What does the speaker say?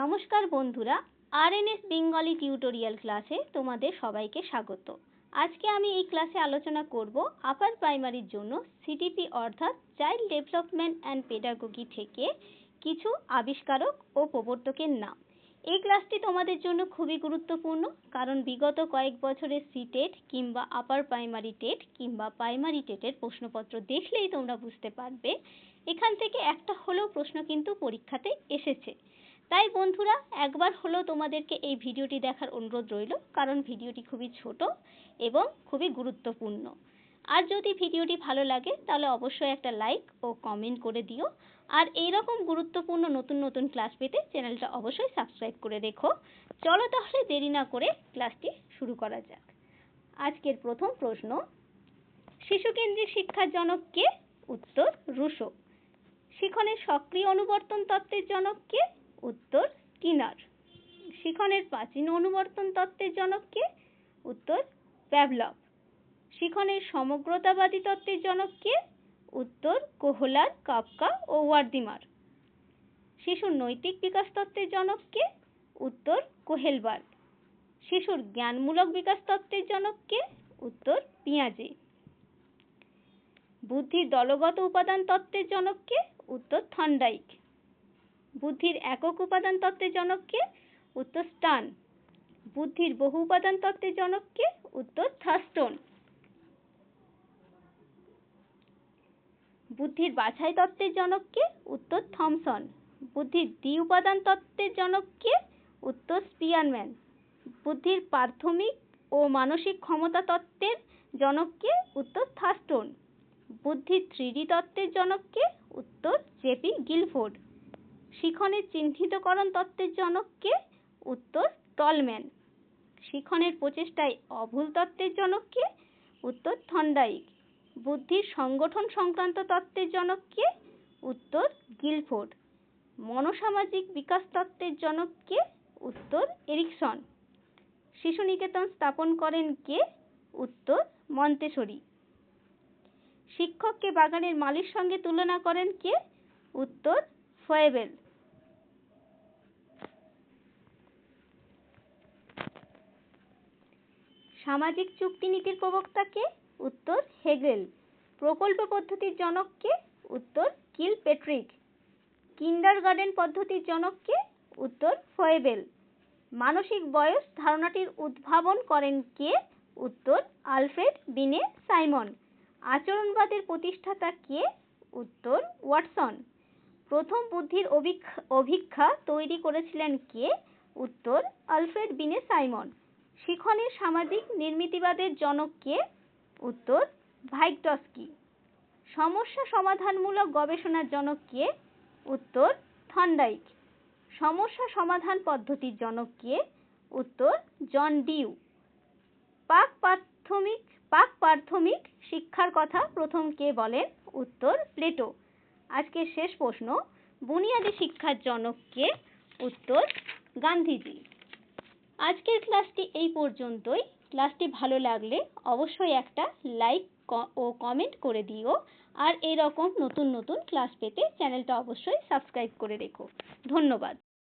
নমস্কার বন্ধুরা RNase Bengali tutorial ক্লাসে তোমাদের সবাইকে স্বাগত। আজকে আমি এই ক্লাসে আলোচনা করব আপার প্রাইমারির জন্য সিটিপি অর্থাৎ চাইল্ড ডেভেলপমেন্ট অ্যান্ড পেডাগোগি থেকে কিছু আবিষ্কারক ও প্রবর্তকের নাম। এই ক্লাসটি তোমাদের জন্য খুবই গুরুত্বপূর্ণ, কারণ বিগত কয়েক বছরের সিটেট কিংবা আপার প্রাইমারি টেট কিংবা প্রাইমারি টেটের প্রশ্নপত্র দেখলেই তোমরা বুঝতে পারবে। এখান থেকে একটা হলেও প্রশ্ন কিন্তু পরীক্ষাতে এসেছে। তাই বন্ধুরা, একবার হলেও তোমাদেরকে এই ভিডিওটি দেখার অনুরোধ রইল, কারণ ভিডিওটি খুবই ছোট এবং খুবই গুরুত্বপূর্ণ। আর যদি ভিডিওটি ভালো লাগে, তাহলে অবশ্যই একটা লাইক ও কমেন্ট করে দিও। আর এই রকম গুরুত্বপূর্ণ নতুন নতুন ক্লাস পেতে চ্যানেলটা অবশ্যই সাবস্ক্রাইব করে রেখো। চলো তাহলে দেরি না করে ক্লাসটি শুরু করা যাক। আজকের প্রথম প্রশ্ন, শিশুকেন্দ্রিক শিক্ষার জনক কে? উত্তর, রুশো। শিখনের সক্রিয় অনুবর্তন তত্ত্বের জনক কে? উত্তর স্কিনার শিখনের প্রাচীন অনুবর্তন তত্ত্বের জনক কে? উত্তর, প্যাভলভ। শিখনের সমগ্রতাবাদী তত্ত্বের জনক কে? উত্তর, কোহলার, কাপকা ও ওয়ার্দিমার। শিশুর নৈতিক বিকাশ তত্ত্বের জনক কে? উত্তর কোহেলবার্গ শিশুর জ্ঞানমূলক বিকাশ তত্ত্বের জনক কে? উত্তর, পিঁয়াজে। বুদ্ধির দলগত উপাদান তত্ত্বের জনক কে? উত্তর, থন্ডাইক। বুদ্ধির একক উপাদান তত্ত্বের জনক কে উত্তর স্টান বুদ্ধির বহু উপাদান তত্ত্বের জনক কে উত্তর থাস্টন বুদ্ধির বাছাই তত্ত্বের জনক কে উত্তর থমসন। বুদ্ধির দ্বি উপাদান তত্ত্বের জনক কে উত্তর স্পিয়ারম্যান। বুদ্ধির প্রাথমিক ও মানসিক ক্ষমতা তত্ত্বের জনক কে উত্তর থাস্টন বুদ্ধির থ্রিডি তত্ত্বের জনক কে উত্তর জেপি গিলফোর্ড। শিখনের চিহ্নিতকরণ তত্ত্বের জনক কে? উত্তর টলম্যান শিখনের প্রচেষ্টায় অভুল তত্ত্বের জনক কে? উত্তর, থন্ডাইক। বুদ্ধির সংগঠন সংক্রান্ত তত্ত্বের জনক কে? উত্তর, গিলফোর্ড। মনোসামাজিক বিকাশ তত্ত্বের জনক কে? উত্তর, এরিকসন। শিশু নিকেতন স্থাপন করেন কে? উত্তর, মন্তেশ্বরী। শিক্ষককে বাগানের মালির সঙ্গে তুলনা করেন কে? উত্তর, ফয়েবেল। সামাজিক চুক্তি নীতির প্রবক্তা কে উত্তর হেগেল, প্রকল্প পদ্ধতির জনককে উত্তর কিল পেট্রিক কিন্ডার গার্ডেন পদ্ধতির জনককে উত্তর ফয়েবেল। মানসিক বয়স ধারণাটির উদ্ভাবন করেন কে? উত্তর আলফ্রেড বিনে সাইমন। আচরণবাদের প্রতিষ্ঠাতা কে? উত্তর ওয়াটসন। প্রথম বুদ্ধির অভিক্ষা তৈরি করেছিলেন কে? উত্তর আলফ্রেড বিনে সাইমন। শিখনের সামাজিক নির্মিতিবাদের জনক কে উত্তর ভাইগটস্কি সমস্যা সমাধানমূলক গবেষণার জনক কে উত্তর, থন্ডাইক। সমস্যা সমাধান পদ্ধতির জনক কে উত্তর, জন ডিউ। পাক প্রাথমিক পাক প্রাথমিক শিক্ষার কথা প্রথম কে বলেন? উত্তর, প্লেটো। আজকের শেষ প্রশ্ন, বুনিয়াদী শিক্ষার জনক কে উত্তর, গান্ধীজি। আজকের ক্লাসটি এই পর্যন্তই। ক্লাসটি ভালো লাগলে অবশ্যই একটা লাইক ও কমেন্ট করে দিও। আর এরকম নতুন নতুন ক্লাস পেতে চ্যানেলটা অবশ্যই সাবস্ক্রাইব করে রেখো। ধন্যবাদ।